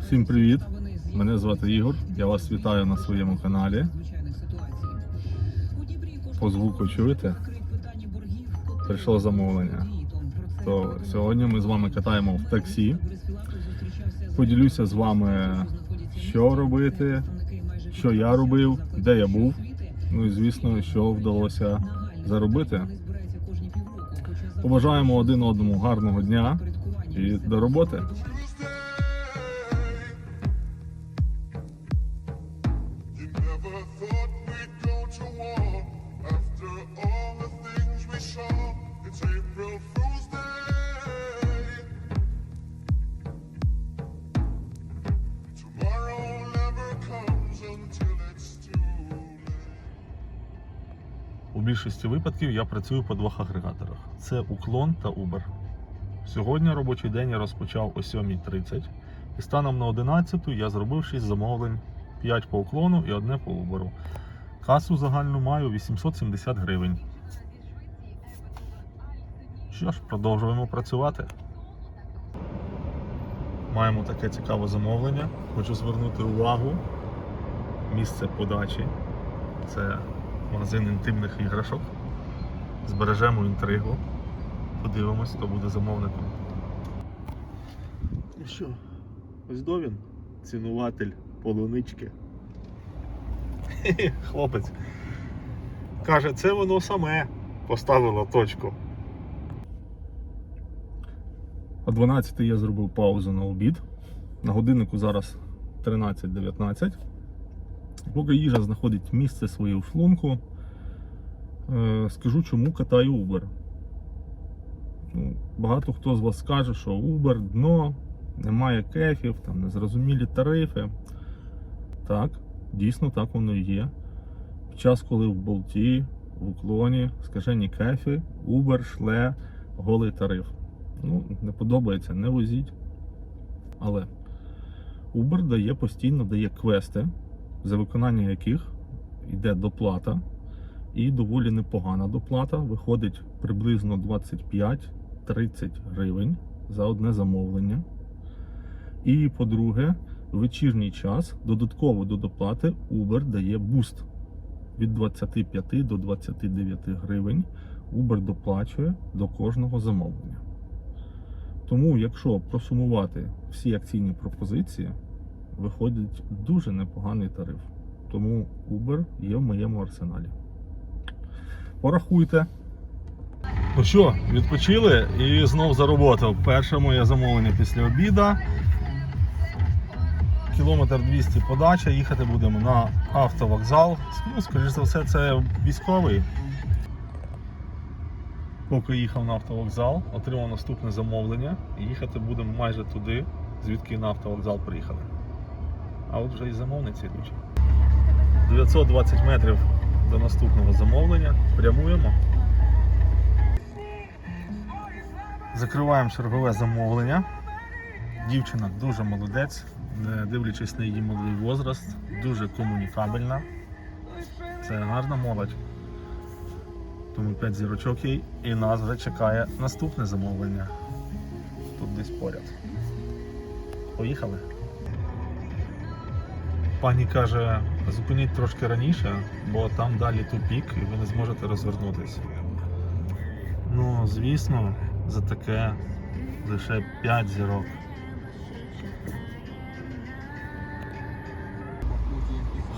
Всім привіт! Мене звати Ігор. Я вас вітаю на своєму каналі. По звуку чуєте? Прийшло замовлення. То сьогодні ми з вами катаємо в таксі. Поділюся з вами, що робити, що я робив, де я був. Ну і звісно, що вдалося заробити. Побажаємо один одному гарного дня і до роботи. У більшості випадків я працюю по двох агрегаторах: це уклон та Uber. Сьогодні робочий день я розпочав о 7.30 і станом на 11 я зробив 6 замовлень: 5 по уклону і одне по Uber. Касу загальну маю 870 гривень. Що ж, продовжуємо працювати. Маємо таке цікаве замовлення. Хочу звернути увагу. Місце подачі. Це магазин інтимних іграшок. Збережемо інтригу. Подивимось, хто буде замовником. Ну що, ось до він, цінуватель полунички. Хлопець. Каже, це воно саме поставило точку. О 12 я зробив паузу на обід. На годиннику зараз 13.19. Поки їжа знаходить місце своє у шлунку, е, скажу, чому катаю Uber. Ну, багато хто з вас скаже, що Uber дно, немає кефів, там незрозумілі тарифи. Так, дійсно так воно і є. В час, коли в болті, в уклоні, скажені кефі, Uber шле голий тариф. Ну, не подобається, не возіть. Але Uber дає постійно дає квести, за виконання яких йде доплата, і доволі непогана доплата. Виходить приблизно 25-30 гривень за одне замовлення. І по-друге, в вечірній час додатково до доплати Uber дає буст від 25 до 29 гривень. Uber доплачує до кожного замовлення. Тому, якщо просумувати всі акційні пропозиції, виходить дуже непоганий тариф. Тому Uber є в моєму арсеналі. Порахуйте. Ну що, відпочили і знов за роботу. Перше моє замовлення після обіда. Кілометр 200 подача. Їхати будемо на автовокзал. Ну, скоріш за все, це військовий. Поки їхав на автовокзал, отримав наступне замовлення. Їхати будемо майже туди, звідки на автовокзал приїхали. А от вже і замовниці йдуть. 920 метрів до наступного замовлення. Прямуємо. Закриваємо чергове замовлення. Дівчина дуже молодець, не дивлячись на її молодий возраст, дуже комунікабельна. Це гарна молодь. Тому 5 зірочок їй і нас вже чекає наступне замовлення. Тут десь поряд. Поїхали. Пані каже, зупиніть трошки раніше, бо там далі тупік і ви не зможете розвернутися. Ну, звісно, за таке лише 5 зірок.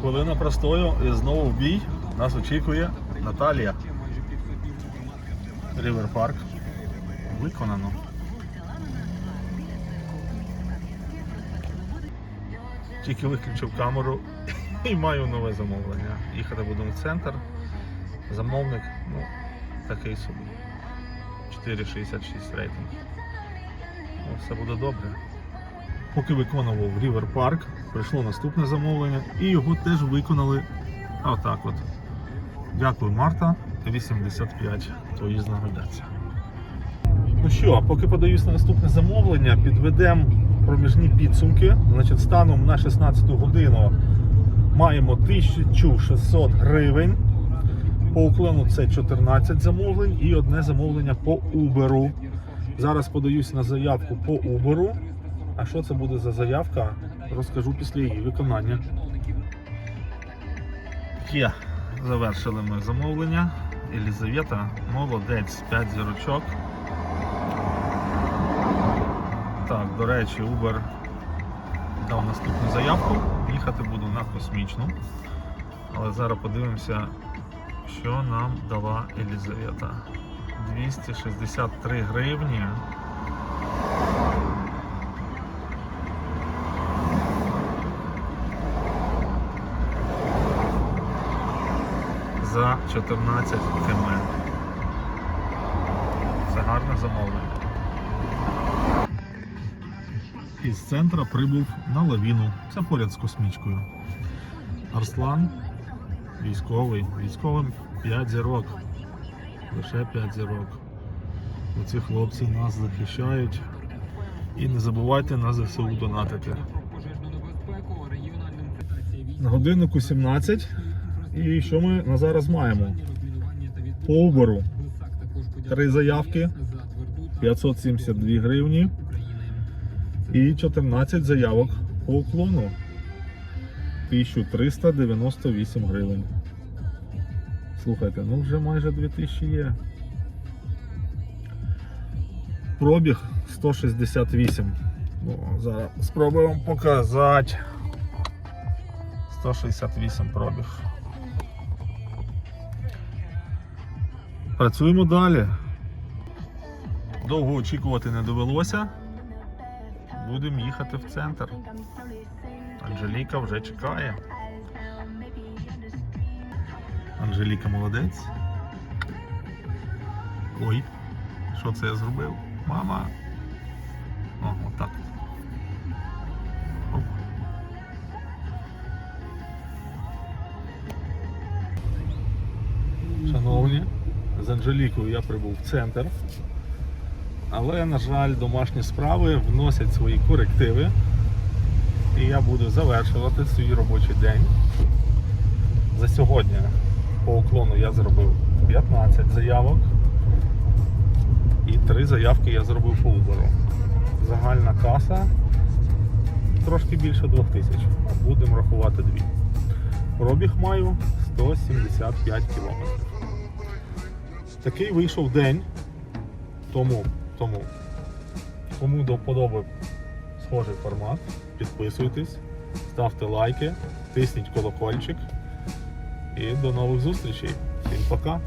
Хвилина простою і знову в бій. Нас очікує Наталія. Рівер Парк. Виконано. Тільки виключив камеру і маю нове замовлення. Їхати будемо в центр. Замовник, ну, такий собі. 4,66 рейтинг. Ну, все буде добре. Поки виконував Рівер Парк, прийшло наступне замовлення і його теж виконали отак от. Дякую, Марта. 85 твої знагодяться. Ну що, поки подаюсь на наступне замовлення, підведемо проміжні підсумки. Значить, станом на 16 годину маємо 1600 гривень. По уклону це 14 замовлень і одне замовлення по Uber. Зараз подаюсь на заявку по Uber. А що це буде за заявка, розкажу після її виконання. Є, завершили ми замовлення. Елізавета, молодець, 5 зірочок. Так, до речі, Uber дав наступну заявку. Їхати буду на космічну. Але зараз подивимося, що нам дала Елізавета. 263 гривні. За 14 км. Це гарне замовлення. Із центра прибув на лавіну. Це поряд з космічкою. Арслан, військовий, військовим 5 зірок. Лише 5 зірок. Оці хлопці нас захищають. І не забувайте на ЗСУ донатити. На годиннику 17. І що ми на зараз маємо? По Uber Три заявки, 572 гривні і 14 заявок по уклону. 1398 гривень. Слухайте, ну вже майже 2000 є. Пробіг 168. Ну, зараз спробуємо вам показати. 168 пробіг. Працюємо далі. Довго очікувати не довелося. Будемо їхати в центр. Анжеліка вже чекає. Анжеліка молодець. Ой, що це я зробив? Мама. О, отак. Шановні, з Анжелікою я прибув в центр. Але, на жаль, домашні справи вносять свої корективи. І я буду завершувати свій робочий день. За сьогодні по уклону я зробив 15 заявок. І 3 заявки я зробив по Uber. Загальна каса трошки більше 2000. Будемо рахувати дві. Пробіг маю 175 кілометрів. Такий вийшов день. Тому, тому, кому до вподоби схожий формат, підписуйтесь, ставте лайки, тисніть колокольчик. І до нових зустрічей. Всім пока!